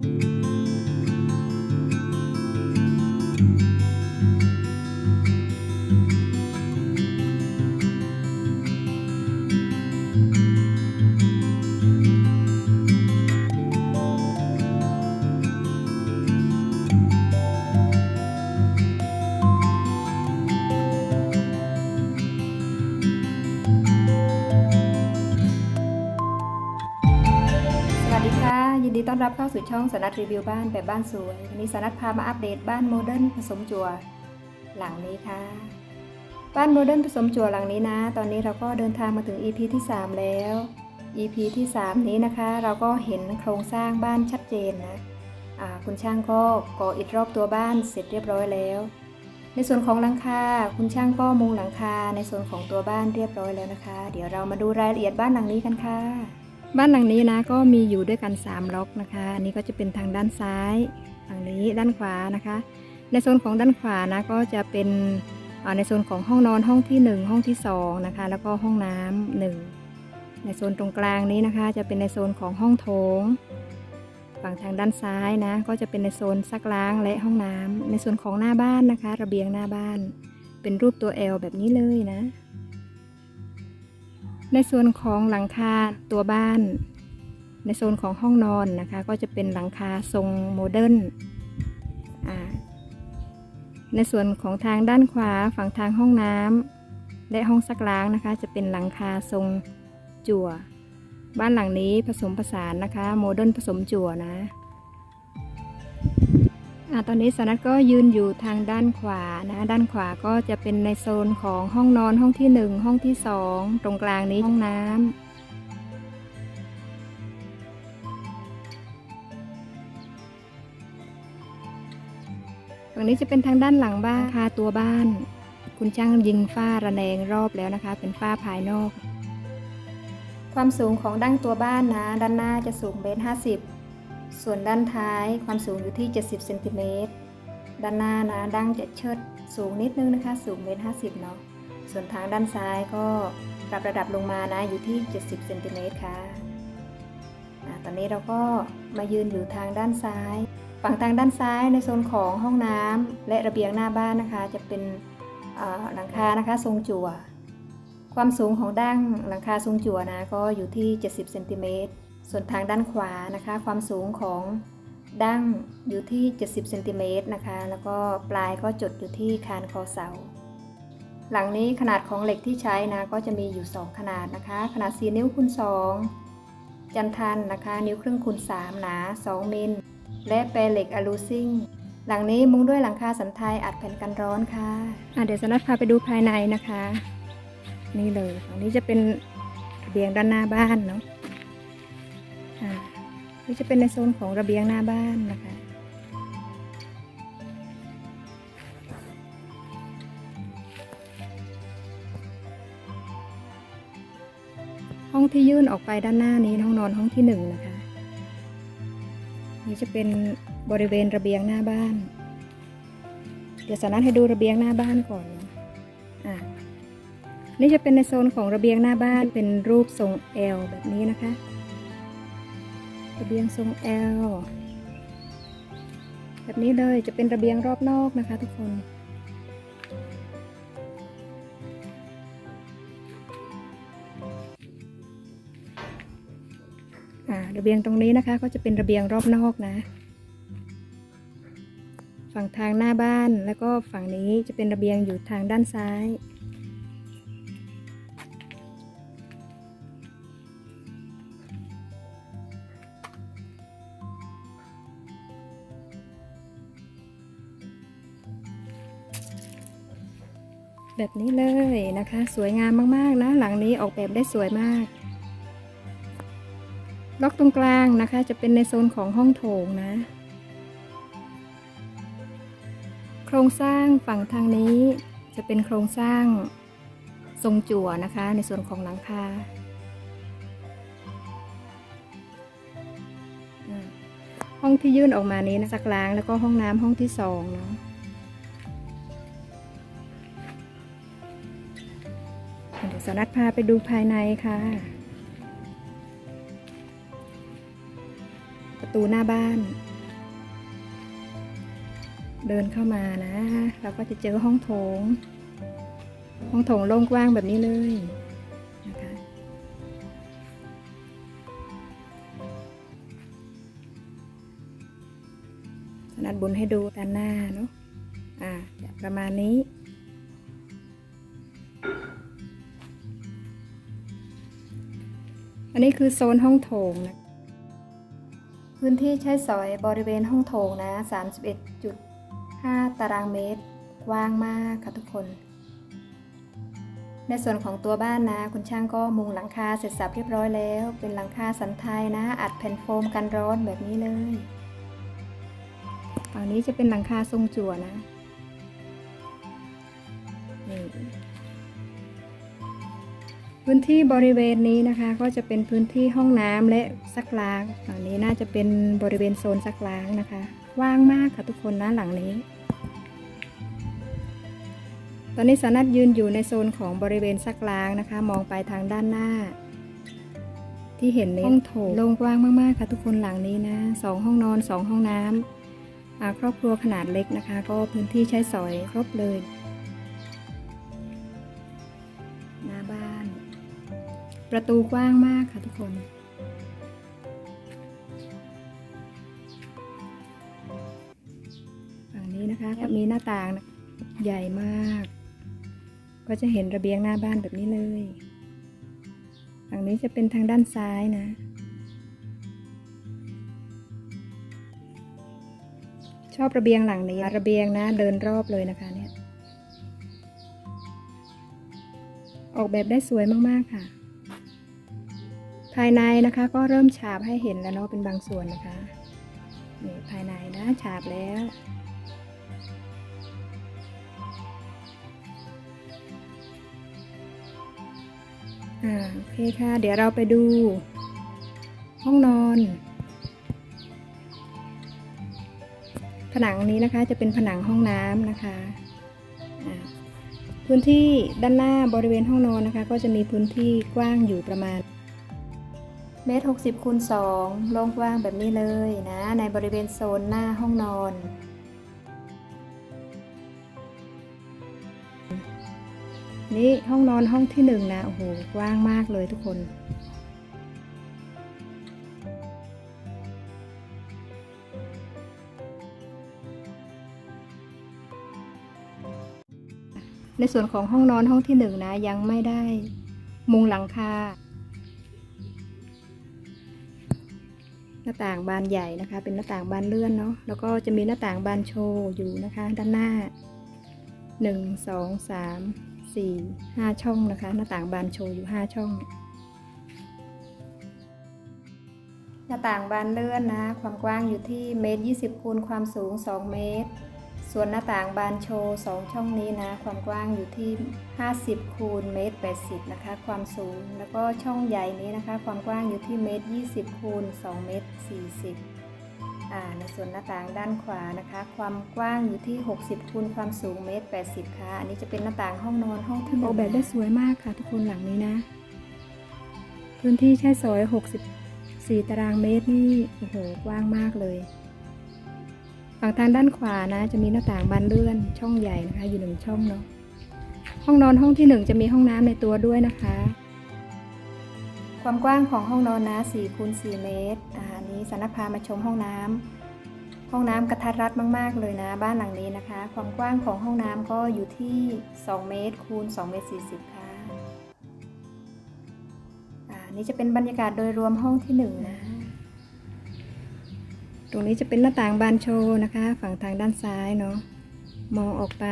ส ต้อนรับเข้าสู่ช่องสนัดรีวิวบ้านแบบบ้านสวยวันนี้สนัดพามาอัปเดตบ้านโมเดิร์นผสมจั่วหลังนี้ค่ะ บ้านโมเดิร์นผสมจั่วหลังนี้นะ ตอนนี้เราก็เดินทางมาถึง EP ที่ 3 แล้ว EP ที่ 3 นี้นะคะ เราก็เห็นโครงสร้างบ้านชัดเจนนะคุณช่างก็ก่ออิฐรอบตัวบ้านเสร็จเรียบร้อยแล้ว ในส่วนของหลังคาคุณช่างก็มุงหลังคาในส่วนของตัวบ้านเรียบร้อยแล้วนะคะ เดี๋ยวเรามาดูรายละเอียดบ้านหลังนี้กันค่ะ บ้านหลังนี้นะก็มีอยู่ด้วยกัน 3 ล็อกนะคะ อันนี้ก็จะเป็นทางด้านซ้ายฝั่งนี้ด้านขวานะคะ ในโซนของด้านขวานะก็จะเป็นในโซนของห้องนอนห้องที่ 1 ห้องที่2นะคะแล้วก็ห้องน้ำหนึ่งในโซนตรงกลางนี้นะคะ จะเป็นในโซนของห้องโถงฝั่งทางด้านซ้ายนะ ก็จะเป็นในโซนซักล้างและห้องน้ำในส่วนของหน้าบ้านนะคะ ระเบียงหน้าบ้าน เป็นรูปตัว L แบบนี้เลยนะ ในส่วนของหลังคาตัวบ้าน ในโซนของห้องนอนนะคะ ก็จะเป็นหลังคาทรงโมเดิร์นในส่วนของทางด้านขวาฝั่งทางห้องน้ำและห้องซักล้างนะคะ จะเป็นหลังคาทรงจั่ว บ้านหลังนี้ผสมผสานนะคะ โมเดิร์นผสมจั่วนะ ตอนนี้สนัทก็ยืนอยู่ทางด้านขวานะด้านขวาก็จะเป็นในโซนของห้องนอนห้องที่หนึ่งห้องที่สองตรงกลางนี้ห้องน้ำฝั่งนี้จะเป็นทางด้านหลังบ้านค่ะตัวบ้าน คุณช่างยิงฝ้าระแนงรอบแล้วนะคะ เป็นฝ้าภายนอก ความสูงของดั้งตัวบ้านนะ ด้านหน้าจะสูงเมตรห้าสิบ ส่วนด้านท้ายความสูงอยู่ที่ 70เซนติเมตรด้านหน้านะดั้งจะเชิดสูงนิดนึงนะคะสูงเมตรห้าสิบเนาะส่วนทางด้านซ้ายก็ปรับระดับลงมานะอยู่ที่ 70เซนติเมตรค่ะตอนนี้เราก็มายืนอยู่ทางด้านซ้าย ฝั่งทางด้านซ้ายในโซนของห้องน้ำและระเบียงหน้าบ้านนะคะ จะเป็นหลังคานะคะทรงจั่ว ความสูงของดั้งหลังคาทรงจั่วนะก็อยู่ที่ 70เซนติเมตร ส่วนทางด้านขวานะคะ ความสูงของดั้งอยู่ที่ 70เซนติเมตรนะคะ แล้วก็ปลายก็จดอยู่ที่คานคอเสา หลังนี้ขนาดของเหล็กที่ใช้นะก็จะมีอยู่ 2 ขนาดนะคะ ขนาด 4 นิ้วคูณ2 จันทันนะคะ นิ้วครึ่งคูณ3หนา 2 มิล และแปรเหล็กอะลูซิ่งหลังนี้มุงด้วยหลังคาสันไทยอัดแผ่นกันร้อนค่ะอะเดี๋ยวสนัดพาไปดูภายในนะคะ นี่เลยฝั่งนี้จะเป็นระเบียงด้านหน้าบ้านเนาะ อ่านี่จะเป็นในโซนของระเบียงหน้าบ้านนะคะ ห้องที่ยื่นออกไปด้านหน้านี้ห้องนอนห้องที่หนึ่งนะคะ นี่จะเป็นบริเวณระเบียงหน้าบ้าน เดี๋ยวสานัดให้ดูระเบียงหน้าบ้านก่อนเนอะอะนี่จะเป็นในโซนของระเบียงหน้าบ้านเป็นรูปทรง L แบบนี้นะคะ ระเบียงทรง L แบบนี้เลยจะเป็นระเบียงรอบนอกนะคะทุกคนอ่าระเบียงตรงนี้นะคะก็จะเป็นระเบียงรอบนอกนะ ฝั่งทางหน้าบ้านแล้วก็ฝั่งนี้จะเป็นระเบียงอยู่ทางด้านซ้าย แบบนี้เลยนะคะ สวยงามมากๆนะหลังนี้ออกแบบได้สวยมากล็อกตรงกลางนะคะจะเป็นในโซนของห้องโถงนะ โครงสร้างฝั่งทางนี้จะเป็นโครงสร้างทรงจั่วนะคะในส่วนของหลังคาห้องที่ยื่นออกมานี้นะสักล้างแล้วก็ห้องน้ำห้องที่สองเนาะาวนัดพาไปดูภายในค่ะ ประตูหน้าบ้าน เดินเข้ามานะ เราก็จะเจอห้องโถง ห้องโถงโล่งกว้างแบบนี้เลยนะคะนัดบุญให้ดูด้านหน้าเนาะอ่าประมาณนี้ อันนี้คือโซนห้องโถงนะพื้นที่ใช้สอยบริเวณห้องโถงนะ 31.5 ตารางเมตร กว้างมากค่ะทุกคน ในส่วนของตัวบ้านนะ คุณช่างก็มุงหลังคาเสร็จสับเรียบร้อยแล้ว เป็นหลังคาสันไทยนะ อัดแผ่นโฟมกันร้อนแบบนี้เลยฝั่งนี้จะเป็นหลังคาทรงจั่วนะนี่ พื้นที่บริเวณนี้นะคะ ก็จะเป็นพื้นที่ห้องน้ำและซักล้างฝั่งนี้น่าจะเป็นบริเวณโซนซักล้างนะคะ ว่างมากค่ะทุกคนนะหลังนี้ ตอนนี้สานัดยืนอยู่ในโซนของบริเวณซักล้างนะคะ มองไปทางด้านหน้า ที่เห็นในห้องโถงโล่งกว้างมากๆค่ะทุกคนหลังนี้นะสองห้องนอนสองห้องน้ำอ่าครอบครัวขนาดเล็กนะคะ ก็พื้นที่ใช้สอยครบเลย ประตูกว้างมากค่ะทุกคน ฝั่งนี้นะคะก็มีหน้าต่างนะใหญ่มาก ก็จะเห็นระเบียงหน้าบ้านแบบนี้เลย ฝั่งนี้จะเป็นทางด้านซ้ายนะ ชอบระเบียงหลังนี้ระเบียงนะเดินรอบเลยนะคะเนี่ยออกแบบได้สวยมาก ๆ ค่ะภายในนะคะ ก็เริ่มฉาบให้เห็นแล้วเนาะเป็นบางส่วนนะคะนี่ภายในนะฉาบแล้วอ่าโอเคค่ะ เดี๋ยวเราไปดู ห้องนอนผนังนี้นะคะจะเป็นผนังห้องน้ำนะคะ พื้นที่ด้านหน้าบริเวณห้องนอนนะคะ ก็จะมีพื้นที่กว้างอยู่ประมาณ เมตรหกสิบคูณสองโล่งกว้างแบบนี้เลยนะ ในบริเวณโซนหน้าห้องนอน นี่ห้องนอนห้องที่หนึ่งนะโอ้โหกว้างมากเลยทุกคนในส่วนของห้องนอนห้องที่หนึ่งนะยังไม่ได้มุงหลังคา น้าต่างบานใหญ่นะคะ เป็นหน้าต่างบานเลื่อนเนาะแล้วก็จะมีหน้าต่างบานโชว์อยู่นะคะ ด้านหน้าหนึ่งสองสามสี่ห้าช่องนะคะ หน้าต่างบานโชว์อยู่ห้าช่อง หน้าต่างบานเลื่อนนะ ความกว้างอยู่ที่เมตรยี่สิบคูณความสูงสองเมตร ส่วนหน้าต่างบานโชว์สองช่องนี้นะ ความกว้างอยู่ที่ 50คูณเมตร80 นะคะ ความสูง แล้วก็ช่องใหญ่นี้นะคะ ความกว้างอยู่ที่เมตร 20คูณ2เมตร 40อ่าในส่วนหน้าต่างด้านขวานะคะ ความกว้างอยู่ที่ 60คูณความสูงเมตร 80 ค่ะ อันนี้จะเป็นหน้าต่างห้องนอนห้องที่หนึ่งออกแบบได้สวยมากค่ะ ทุกคนหลังนี้นะ พื้นที่ใช้สอย 64 ตารางเมตรนี่ โอ้โห กว้างมากเลย ฝั่งทางด้านขวานะ จะมีหน้าต่างบานเลื่อนช่องใหญ่นะคะ อยู่หนึ่งช่องเนาะห้องนอนห้องที่หนึ่งจะมีห้องน้ำในตัวด้วยนะคะ ความกว้างของห้องนอนนะ4คูณ4เมตรอ่านี้สันนพามาชมห้องน้ำห้องน้ำกระทัดรัดมากๆเลยนะ บ้านหลังนี้นะคะ ความกว้างของห้องน้ำก็อยู่ที่ 2 เมตรคูณ2เมตร40ค่ะอ่านี่จะเป็นบรรยากาศโดยรวมห้องที่หนึ่งนะ ตรงนี้จะเป็นหน้าต่างบานโชว์นะคะ ฝั่งทางด้านซ้ายเนาะมองออกไป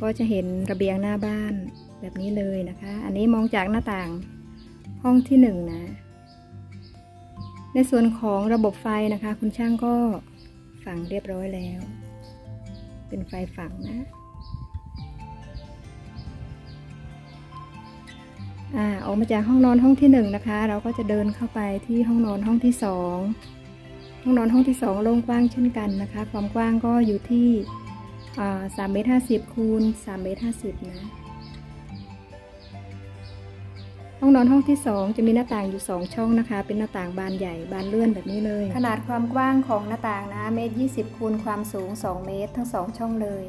ก็จะเห็นระเบียงหน้าบ้านแบบนี้เลยนะคะ อันนี้มองจากหน้าต่างห้องที่หนึ่งนะ ในส่วนของระบบไฟนะคะ คุณช่างก็ฝังเรียบร้อยแล้ว เป็นไฟฝังนะอ่าออกมาจากห้องนอนห้องที่หนึ่งนะคะ เราก็จะเดินเข้าไปที่ห้องนอนห้องที่สอง ห้องนอนห้องที่สองโล่งกว้างเช่นกันนะคะ ความกว้างก็อยู่ที่สามเมตรห้าสิบคูณสามเมตรห้าสิบนะ ห้องนอนห้องที่ 2 จะมีหน้าต่างอยู่ 2 ช่องนะคะ เป็นหน้าต่างบานใหญ่บานเลื่อนแบบนี้เลย ขนาดความกว้างของหน้าต่างนะเมตร20คูณความสูง 2 เมตร ทั้ง 2 ช่องเลย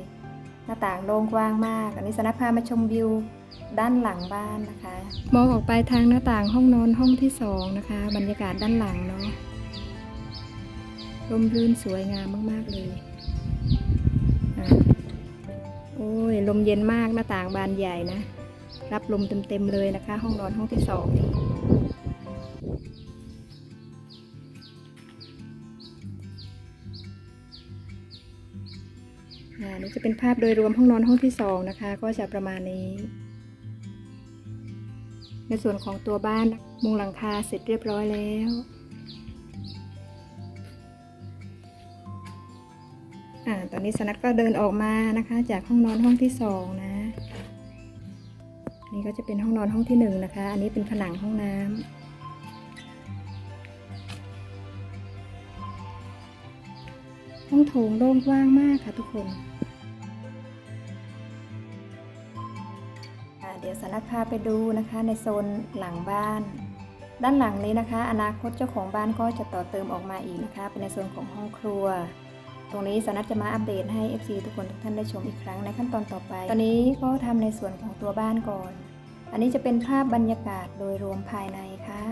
หน้าต่างโล่งกว้างมาก อันนี้สนับพามาชมวิวด้านหลังบ้านนะคะ มองออกไปทางหน้าต่างห้องนอนห้องที่สองนะคะ บรรยากาศด้านหลังเนาะ ร่มรื่นสวยงามมาก ๆ เลยโอ้ย ลมเย็นมากหน้าต่างบานใหญ่นะ รับลมเต็ม ๆ เลยนะคะ ห้องนอนห้องที่สองอ่านี่จะเป็นภาพโดยรวมห้องนอนห้องที่สองนะคะ ก็จะประมาณนี้ ในส่วนของตัวบ้านมุงหลังคาเสร็จเรียบร้อยแล้ว นี้สนัดก็เดินออกมานะคะ จากห้องนอนห้องที่สองนะ นี่ก็จะเป็นห้องนอนห้องที่หนึ่งนะคะ อันนี้เป็นผนังห้องน้ำห้องโถงโล่งกว้างมากค่ะทุกคน เดี๋ยวสนัดพาไปดูนะคะในโซนหลังบ้าน ด้านหลังนี้นะคะ อนาคตเจ้าของบ้านก็จะต่อเติมออกมาอีกนะคะ เป็นในส่วนของห้องครัว ตรงนี้สนัดจะมาอัปเดตให้ FC ทุกคนทุกท่านได้ชมอีกครั้งในขั้นตอนต่อไป ตอนนี้ก็ทำในส่วนของตัวบ้านก่อน อันนี้จะเป็นภาพบรรยากาศโดยรวมภายในค่ะ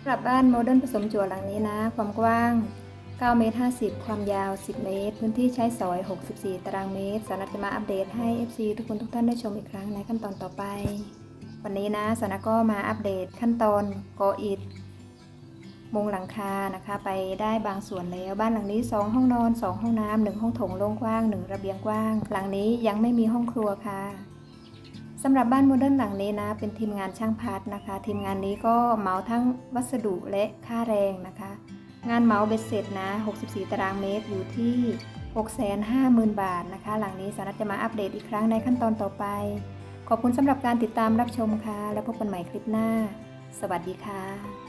สำหรับบ้านโมเดิร์นผสมจั่วหลังนี้นะ ความกว้าง 9เมตร50 ความยาว 10 เมตร พื้นที่ใช้สอย 64 ตารางเมตร สานัทจะมาอัปเดตให้ FC ทุกคนทุกท่านได้ชมอีกครั้งในขั้นตอนต่อไป วันนี้นะสานัทก็มาอัปเดตขั้นตอนก่ออิฐมุงหลังคานะคะ ไปได้บางส่วนแล้ว บ้านหลังนี้ 2 ห้องนอน 2 ห้องน้ำหนึ่งห้องโถงโล่งกว้าง 1 ระเบียงกว้าง หลังนี้ยังไม่มีห้องครัวค่ะสำหรับบ้านโมเดิร์นหลังนี้นะ เป็นทีมงานช่างพัดนะคะ ทีมงานนี้ก็เหมาทั้งวัสดุและค่าแรงนะคะ งานเหมาเบ็ดเสร็จนะ 64 ตารางเมตรอยู่ที่ 650,000 บาทนะคะ หลังนี้สารัตจะมาอัปเดตอีกครั้งในขั้นตอนต่อไป ขอบคุณสำหรับการติดตามรับชมค่ะ แล้วพบกันใหม่คลิปหน้า สวัสดีค่ะ